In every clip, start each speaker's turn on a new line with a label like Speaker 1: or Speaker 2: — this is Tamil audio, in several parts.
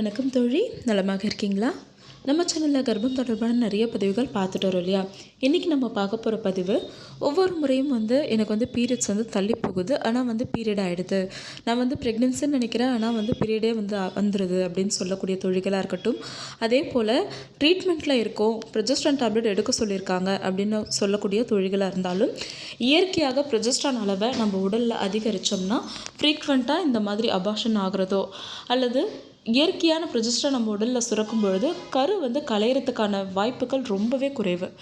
Speaker 1: வணக்கம் தோழி. நலமாக இருக்கீங்களா? நம்ம சேனலில் கர்ப்பம் தொடர்பான நிறைய பதிவுகள் பார்த்துட்டு வரோம் இல்லையா? இன்றைக்கி நம்ம பார்க்க போகிற பதிவு ஒவ்வொரு முறையும் வந்து எனக்கு வந்து பீரியட்ஸ் வந்து தள்ளி போகுது. ஆனால் வந்து பீரியட் ஆகிடுது நான் வந்து ப்ரெக்னென்சின்னு நினைக்கிறேன். ஆனால் வந்து பீரியடே வந்து வந்துடுது அப்படின்னு சொல்லக்கூடிய தொழில்களாக இருக்கட்டும். அதே போல் ட்ரீட்மெண்ட்டில் இருக்கோம். ப்ரொஜெஸ்ட்ரான் டேப்லெட் எடுக்க சொல்லியிருக்காங்க அப்படின்னு சொல்லக்கூடிய தொழில்களாக இருந்தாலும் இயற்கையாக ப்ரொஜெஸ்ட்ரான் அளவை நம்ம உடலில் அதிகரித்தோம்னா ஃப்ரீக்வெண்ட்டாக இந்த மாதிரி அபாஷன் ஆகிறதோ அல்லது இயற்கையான ப்ரொஜெஸ்ட்ரான் நம்ம உடலில் சுரக்கும் பொழுது கரு வந்து கலையிறதுக்கான வாய்ப்புகள் ரொம்பவே குறைவு.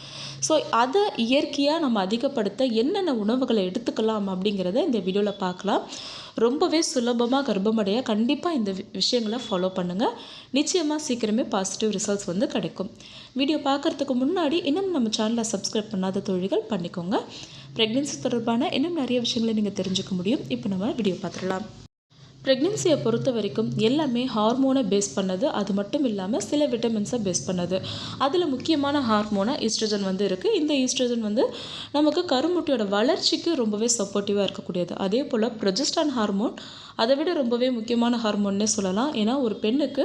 Speaker 1: ஸோ அதை இயற்கையாக நம்ம அதிகப்படுத்த என்னென்ன உணவுகளை எடுத்துக்கலாம் அப்படிங்கிறத இந்த வீடியோவில் பார்க்கலாம். ரொம்பவே சுலபமாக கர்ப்பமடைய கண்டிப்பாக இந்த வி- விஷயங்களை ஃபாலோ பண்ணுங்கள் நிச்சயமாக சீக்கிரமே பாசிட்டிவ் ரிசல்ட்ஸ் வந்து கிடைக்கும். வீடியோ பார்க்குறதுக்கு முன்னாடி இன்னும் நம்ம சேனலை சப்ஸ்கிரைப் பண்ணாத தொழில்கள் பண்ணிக்கோங்க. ப்ரெக்னென்சி தொடர்பான இன்னும் நிறைய விஷயங்களை நீங்கள் தெரிஞ்சுக்க முடியும். இப்போ நம்ம வீடியோ பார்த்துடலாம். ப்ரெக்னென்சியை பொறுத்த வரைக்கும் எல்லாமே ஹார்மோனை பேஸ் பண்ணது. அது மட்டும் இல்லாமல் சில விட்டமின்ஸை பேஸ் பண்ணது. அதில் முக்கியமான ஹார்மோனாக ஈஸ்ட்ரஜன் வந்து இருக்குது இந்த ஈஸ்ட்ரஜன் வந்து நமக்கு கருமுட்டியோட வளர்ச்சிக்கு ரொம்பவே சப்போர்ட்டிவாக இருக்கக்கூடியது. அதே போல் ப்ரொஜெஸ்டான் ஹார்மோன் அதை விட ரொம்பவே முக்கியமான ஹார்மோன்னே சொல்லலாம். ஏன்னா ஒரு பெண்ணுக்கு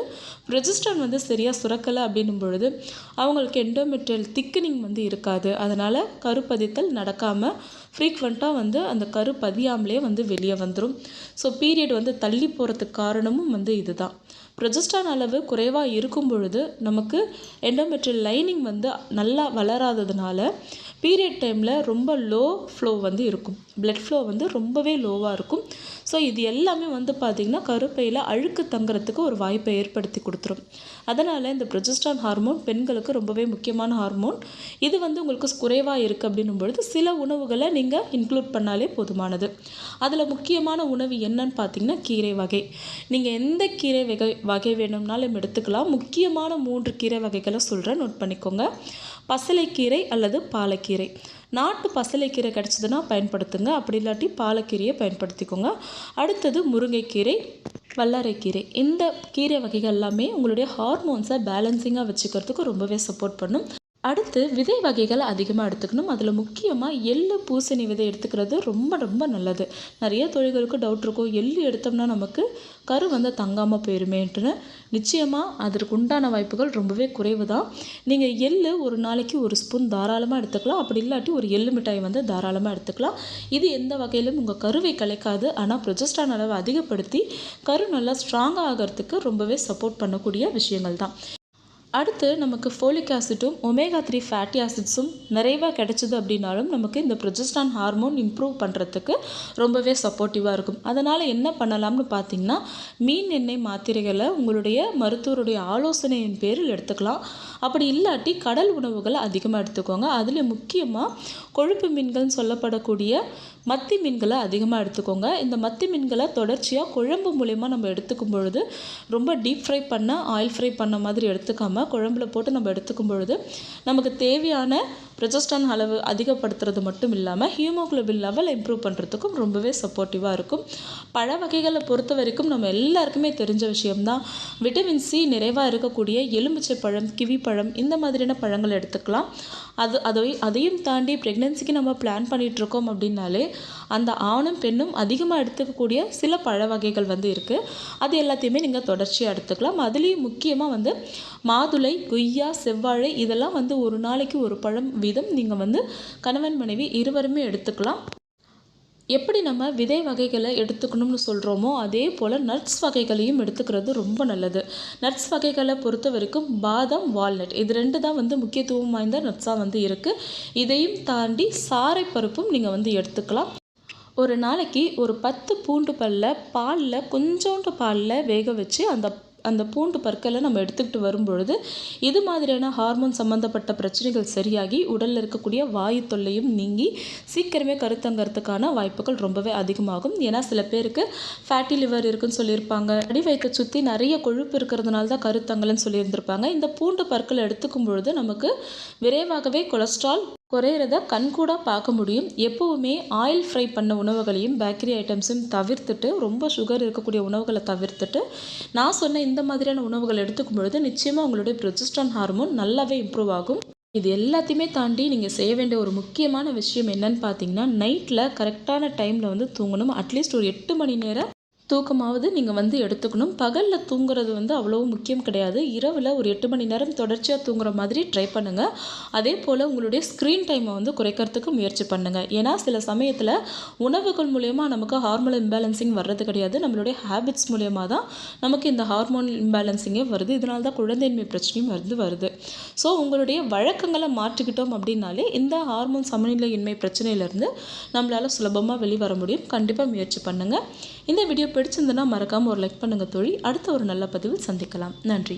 Speaker 1: ப்ரொஜெஸ்டான் வந்து சரியாக சுரக்கலை அப்படின்னும் பொழுது அவங்களுக்கு எண்டோமெட்ரியல் திக்கனிங் வந்து இருக்காது. அதனால் கருப்பதித்தல் நடக்காமல் ஃப்ரீக்வெண்ட்டாக வந்து அந்த கரு பதியாமலே வந்து வெளியே வந்துடும் ஸோ பீரியட் வந்து தள்ளி போகிறதுக்கு காரணமும் வந்து இதுதான். ப்ரொஜெஸ்டான் அளவு குறைவாக இருக்கும் பொழுது நமக்கு எண்டோமெட்ரியல் லைனிங் வந்து நல்லா வளராததுனால பீரியட் டைமில் ரொம்ப லோ ஃப்ளோ வந்து இருக்கும். பிளட் ஃப்ளோ வந்து ரொம்பவே லோவாக இருக்கும். ஸோ இது எல்லாமே வந்து பார்த்திங்கன்னா கருப்பையில் அழுக்கு தங்குறதுக்கு ஒரு வாய்ப்பை ஏற்படுத்தி கொடுத்துரும். அதனால் இந்த ப்ரொஜெஸ்ட்ரான் ஹார்மோன் பெண்களுக்கு ரொம்பவே முக்கியமான ஹார்மோன் இது வந்து உங்களுக்கு குறைவாக இருக்குது அப்படின்னும் பொழுது சில உணவுகளை நீங்கள் இன்க்ளூட் பண்ணாலே போதுமானது. அதில் முக்கியமான உணவு என்னன்னு பார்த்தீங்கன்னா கீரை வகை. நீங்கள் எந்த கீரை வகை வகை வேணும்னாலும் எடுத்துக்கலாம். முக்கியமான மூன்று கீரை வகைகளை சொல்கிறேன் நோட் பண்ணிக்கோங்க. பசலைக்கீரை அல்லது பாலக்கீரை. நாட்டு பசலைக்கீரை கிடச்சிதுன்னா பயன்படுத்துங்க. அப்படி இல்லாட்டி பாலக்கீரையை பயன்படுத்திக்கோங்க. அடுத்தது முருங்கைக்கீரை வல்லாரைக்கீரை. இந்த கீரை வகைகள் எல்லாமே உங்களுடைய ஹார்மோன்ஸை பேலன்சிங்காக வச்சுக்கிறதுக்கு ரொம்பவே சப்போர்ட் பண்ணும். அடுத்து விதை வகைகள் அதிகமாக எடுத்துக்கணும். அதில் முக்கியமாக எள்ளு பூசணி விதை எடுத்துக்கிறது ரொம்ப ரொம்ப நல்லது. நிறைய தொழில்களுக்கு டவுட் இருக்கும். எள்ளு எடுத்தோம்னா நமக்கு கரு வந்து தங்காமல் போயிருமேன்ட்டுன்னு. நிச்சயமாக அதற்கு உண்டான வாய்ப்புகள் ரொம்பவே குறைவு தான் நீங்கள் எள்ளு ஒரு நாளைக்கு ஒரு ஸ்பூன் தாராளமாக எடுத்துக்கலாம். அப்படி இல்லாட்டி ஒரு எள்ளு மிட்டாய் வந்து தாராளமாக எடுத்துக்கலாம். இது எந்த வகையிலும் உங்கள் கருவை கலைக்காது. ஆனால் ப்ரொஜெஸ்ட்ரான் அளவை அதிகப்படுத்தி கரு நல்லா ஸ்ட்ராங்காக ஆகிறதுக்கு ரொம்பவே சப்போர்ட் பண்ணக்கூடிய விஷயங்கள் தான் அடுத்து நமக்கு ஃபோலிக் ஆசிட்டும் ஒமேகா த்ரீ ஃபேட்டி ஆசிட்ஸும் நிறைவாக கிடைச்சிது அப்படின்னாலும் நமக்கு இந்த ப்ரொஜஸ்டான் ஹார்மோன் இம்ப்ரூவ் பண்ணுறதுக்கு ரொம்பவே சப்போர்ட்டிவாக இருக்கும். அதனால் என்ன பண்ணலாம்னு பார்த்தீங்கன்னா மீன் எண்ணெய் மாத்திரைகளை உங்களுடைய மருத்துவருடைய ஆலோசனையின் பேரில் எடுத்துக்கலாம். அப்படி இல்லாட்டி கடல் உணவுகளை அதிகமாக எடுத்துக்கோங்க. அதில் முக்கியமாக கொழுப்பு மீன்கள்னு சொல்லப்படக்கூடிய மத்தி மீன்களை அதிகமாக எடுத்துக்கோங்க. இந்த மத்தி மீன்களை தொடர்ச்சியாக குழம்பு மூலயமா நம்ம எடுத்துக்கும் பொழுது ரொம்ப டீப் ஃப்ரை பண்ண ஆயில் ஃப்ரை பண்ண மாதிரி எடுத்துக்காமல் குழம்புல போட்டு நம்ம எடுத்துக்கும் பொழுது நமக்கு தேவையான ப்ரொஜஸ்டான் அளவு அதிகப்படுத்துறது மட்டும் இல்லாமல் ஹீமோக்ளோபின் லெவல் இம்ப்ரூவ் பண்ணுறதுக்கும் ரொம்பவே சப்போர்ட்டிவாக இருக்கும். பழ வகைகளை பொறுத்த வரைக்கும் நம்ம எல்லாருக்குமே தெரிஞ்ச விஷயம்தான். விட்டமின் சி நிறைவாக இருக்கக்கூடிய எலுமிச்சை பழம் கிவி பழம் இந்த மாதிரியான பழங்கள் எடுத்துக்கலாம். அது அதை அதையும் தாண்டி ப்ரெக்னென்சிக்கு நம்ம பிளான் பண்ணிகிட்ருக்கோம் அப்படின்னாலே அந்த ஆணும் பெண்ணும் அதிகமாக எடுத்துக்கக்கூடிய சில பழ வகைகள் வந்து இருக்குது அது எல்லாத்தையுமே நீங்கள் தொடர்ச்சியாக எடுத்துக்கலாம். அதுலேயும் முக்கியமாக வந்து மாதுளை கொய்யா செவ்வாழை இதெல்லாம் வந்து ஒரு நாளைக்கு ஒரு பழம் வீதம் நீங்கள் வந்து கணவன் மனைவி இருவருமே எடுத்துக்கலாம். எப்படி நம்ம விதை வகைகளை எடுத்துக்கணும்னு சொல்கிறோமோ அதே போல் நட்ஸ் வகைகளையும் எடுத்துக்கிறது ரொம்ப நல்லது. நட்ஸ் வகைகளை பொறுத்த வரைக்கும் பாதாம் வால்நட் இது ரெண்டு தான் வந்து முக்கியத்துவம் வாய்ந்த நட்ஸாக வந்து இருக்குது இதையும் தாண்டி சாறை பருப்பும் நீங்கள் வந்து எடுத்துக்கலாம். ஒரு நாளைக்கு ஒரு பத்து பூண்டு பல்ல பாலில் கொஞ்சோண்டு பாலில் வேக வச்சு அந்த அந்த பூண்டு பற்களை நம்ம எடுத்துக்கிட்டு வரும்பொழுது இது மாதிரியான ஹார்மோன் சம்மந்தப்பட்ட பிரச்சனைகள் சரியாகி உடலில் இருக்கக்கூடிய வாயு தொல்லையும் நீங்கி சீக்கிரமே கருத்தங்கிறதுக்கான வாய்ப்புகள் ரொம்பவே அதிகமாகும். ஏன்னா சில பேருக்கு ஃபேட்டி லிவர் இருக்குன்னு சொல்லியிருப்பாங்க. அடி வைக்க சுற்றி நிறைய கொழுப்பு இருக்கிறதுனால தான் கருத்தங்கள்னு சொல்லியிருந்திருப்பாங்க. இந்த பூண்டு பற்களை எடுத்துக்கும் பொழுது நமக்கு விரைவாகவே கொலஸ்ட்ரால் குறையிறத கண்கூடாக பார்க்க முடியும். எப்போவுமே ஆயில் ஃப்ரை பண்ண உணவுகளையும் பேக்கரி ஐட்டம்ஸையும் தவிர்த்துட்டு ரொம்ப சுகர் இருக்கக்கூடிய உணவுகளை தவிர்த்துட்டு நான் சொன்ன இந்த மாதிரியான உணவுகள் எடுத்துக்கும் பொழுது நிச்சயமாக உங்களுடைய ப்ரொஜெஸ்ட்ரான் ஹார்மோன் நல்லாவே இம்ப்ரூவ் ஆகும். இது எல்லாத்தையுமே தாண்டி நீங்கள் செய்ய வேண்டிய ஒரு முக்கியமான விஷயம் என்னன்னு பார்த்தீங்கன்னா நைட்டில் கரெக்டான டைமில் வந்து தூங்கணும். அட்லீஸ்ட் ஒரு எட்டு மணி நேரம் தூக்கமாவது நீங்கள் வந்து எடுத்துக்கணும். பகலில் தூங்குறது வந்து அவ்வளோ முக்கியம் கிடையாது. இரவில் ஒரு எட்டு மணி நேரம் தொடர்ச்சியாக தூங்குற மாதிரி ட்ரை பண்ணுங்கள் அதே போல் உங்களுடைய ஸ்க்ரீன் டைமை வந்து குறைக்கிறதுக்கு முயற்சி பண்ணுங்கள் ஏன்னா சில சமயத்தில் உணவுகள் மூலயமா நமக்கு ஹார்மோன் இம்பேலன்சிங் வர்றது கிடையாது. நம்மளுடைய ஹேபிட்ஸ் மூலயமா தான் நமக்கு இந்த ஹார்மோன் இம்பேலன்சிங்கே வருது. இதனால தான் குழந்தையின்மை பிரச்சனையும் வந்து வருது. ஸோ உங்களுடைய வழக்கங்களை மாற்றிக்கிட்டோம் அப்படின்னாலே இந்த ஹார்மோன் சமநிலையின்மை பிரச்சனையிலேருந்து நம்மளால் சுலபமாக வெளிவர முடியும். கண்டிப்பாக முயற்சி பண்ணுங்கள் இந்த வீடியோ வீடியோ பிடிச்சிருந்தனா மறக்காமல் ஒரு லைக் பண்ணுங்கள் தோழி. அடுத்த ஒரு நல்ல பதிவில் சந்திக்கலாம். நன்றி.